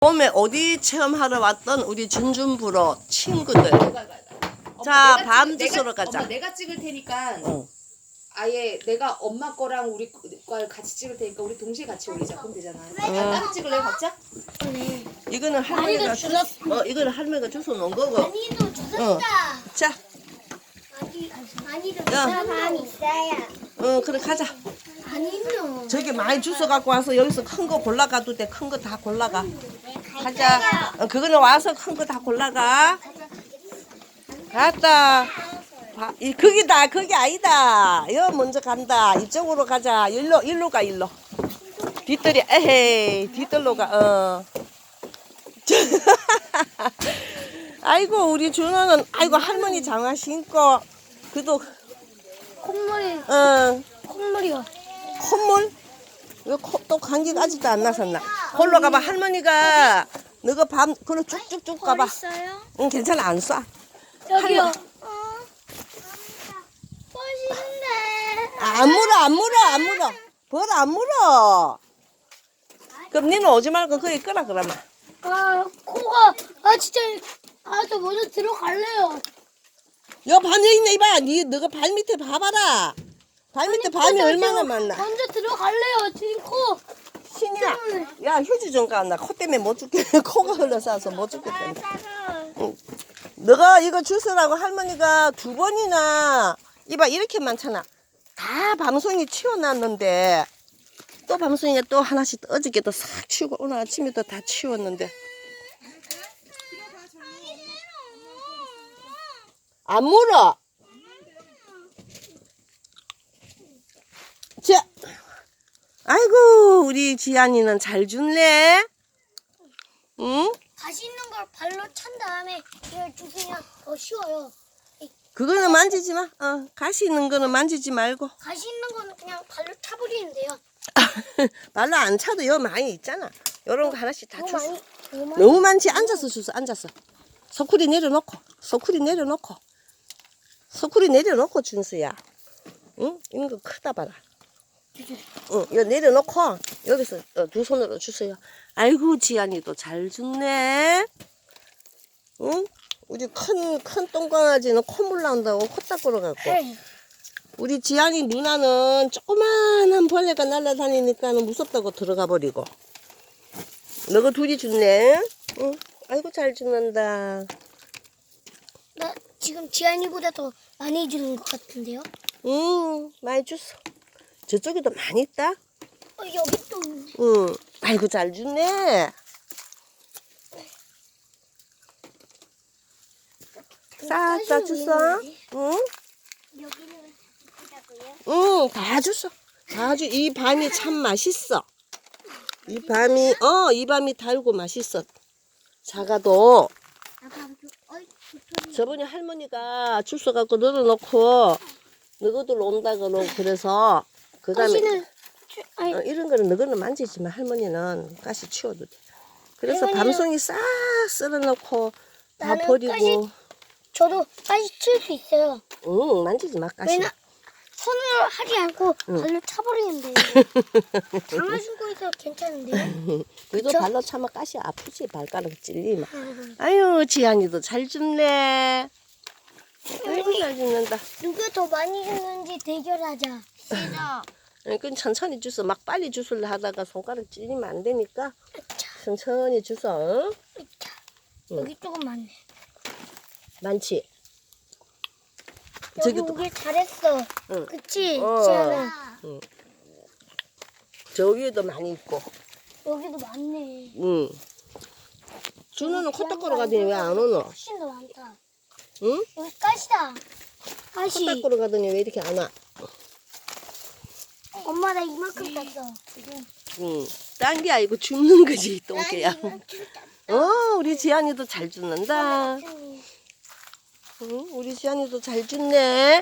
봄에 어디 체험하러 왔던 우리 준준부로 친구들. 가, 가, 가. 엄마, 자, 밤 주스러 가자. 엄마 내가 찍을 테니까 어. 아예 내가 엄마 거랑 우리 거 같이 찍을 테니까 우리 동시에 같이 올리자. 그럼 되잖아. 어. 따로 찍을래요, 각자? 이거는 할머니가 주, 어 이거는 할머니가 주워 놓은 거고. 많이도 주셨다. 자, 많이, 많이도 야. 주셨다. 많이 있어요. 어 그래 가자. 아니요. 저기 많이 주워 갖고 와서 여기서 큰 거 골라가도 돼. 큰 거 다 골라가. 가자. 어, 그거는 와서 큰 거 다 골라가. 갔다. 봐, 이 거기다. 거기 아니다. 여 먼저 간다. 이쪽으로 가자. 일로 일로 가 일로. 뒷뜰이 에헤이 뒷뜰로 가. 어. 아이고 우리 준호는 아이고 할머니 장화 신고 그도 콧물이, 어 콧물이요. 콧물? 왜또 감기가 아직도 안 나섰나? 홀로 가봐 할머니가 너가 밤 그로 쭉쭉쭉 가봐. 있어요? 응 괜찮아 안 쏴. 할머- 어. 멋있는데. 안 물어 안 물어 안 물어. 벌 안 물어. 그럼 니는 오지 말고 거기 끄라 그러면. 아, 코가, 아, 진짜, 아, 저 먼저 들어갈래요. 여 밤에 있네 이봐. 니 너가 발 밑에 봐봐라. 발 밑에 밤이 저 얼마나 많나. 먼저 들어갈래요. 지금. 야 휴지 좀 가. 나 코 때문에 못 죽겠네. 코가 흘러서 못 죽겠네. 너가 이거 주스라고 할머니가 두 번이나 이봐 이렇게 많잖아. 다 밤송이 치워놨는데 또 밤송이가 또 하나씩 또 어저께도 싹 치우고 오늘 아침에도 다 치웠는데 안 물어. 자, 아이고 우리 지안이는 잘 죽네. 응? 가시 있는 걸 발로 찬 다음에 이걸 주시면 더 쉬워요. 그거는 만지지 마. 어, 가시 있는 거는 만지지 말고. 가시 있는 거는 그냥 발로 차버리는데요. 말로 안 차도 여 많이 있잖아. 요런 거 하나씩 다 너무 줬어. 많이, 너무 많이. 너무 많지? 앉아서 주소, 앉아서. 소쿠리 내려놓고, 소쿠리 내려놓고. 소쿠리 내려놓고, 준수야. 응? 이런 거 크다 봐라. 응, 여 내려놓고, 여기서 어, 두 손으로 주세요. 아이고, 지안이도 잘 줬네. 응? 우리 큰, 큰 똥강아지는 콧물 나온다고 코 닦으러 갔고. 우리 지안이 누나는 조그만한 벌레가 날아다니니까 무섭다고 들어가 버리고. 너가 둘이 죽네. 응. 아이고 잘 죽는다. 나 지금 지안이보다 더 많이 주는 것 같은데요? 응, 많이 줬어. 저쪽에도 많이 있다. 어, 여기 또 응. 아이고 잘 죽네. 싹다 줬어. 응? 여기는 크다고요? 응, 다 줬어. 다 주. 이 밤이 참 맛있어. 이 밤이 어, 이 밤이 달고 맛있어. 작아도 도토리 저번에 할머니가 주워 갖고 널어놓고 너희들 온다 그러고 그래서 그 다음에 가시는 주- 아니 어, 이런 거는 너희는 만지지만 할머니는 가시 치워도 돼. 그래서 할머니는- 밤송이 싹 썰어놓고 다 나는 버리고 저도 가시 칠 수 있어요. 응 만지지 마 가시. 왜냐 손으로 하지 않고 응. 발로 차버리는데 장화 신고 있어 괜찮은데요? 너도 그쵸? 발로 차면 가시 아프지 발가락 찔리면. 아유 지안이도 잘 줍네. 아이고 잘 줍는다. 누가 더 많이 주는지 대결하자. 시작. 그건 천천히 주서 막 빨리 주술래 하다가 손가락 찔리면 안 되니까 천천히 주서 응? 여기 조금 많네. 많지. 여기 저기도- 오길 잘했어. 응. 그치? 어. 지안아. 저 위에도 많이 있고. 여기도 많네. 응. 준호는 코딱거로 가더니 왜 안 오노? 훨씬 더 많다. 응? 여기 가시다. 가시. 코딱거로 가더니 왜 이렇게 안 와? 엄마 나 이만큼 땄어. 응. 딴 게 아니고 줍는 거지 똥개야. 어, 우리 지안이도 잘 줍는다. 응, 우리 지안이도 잘 줍네.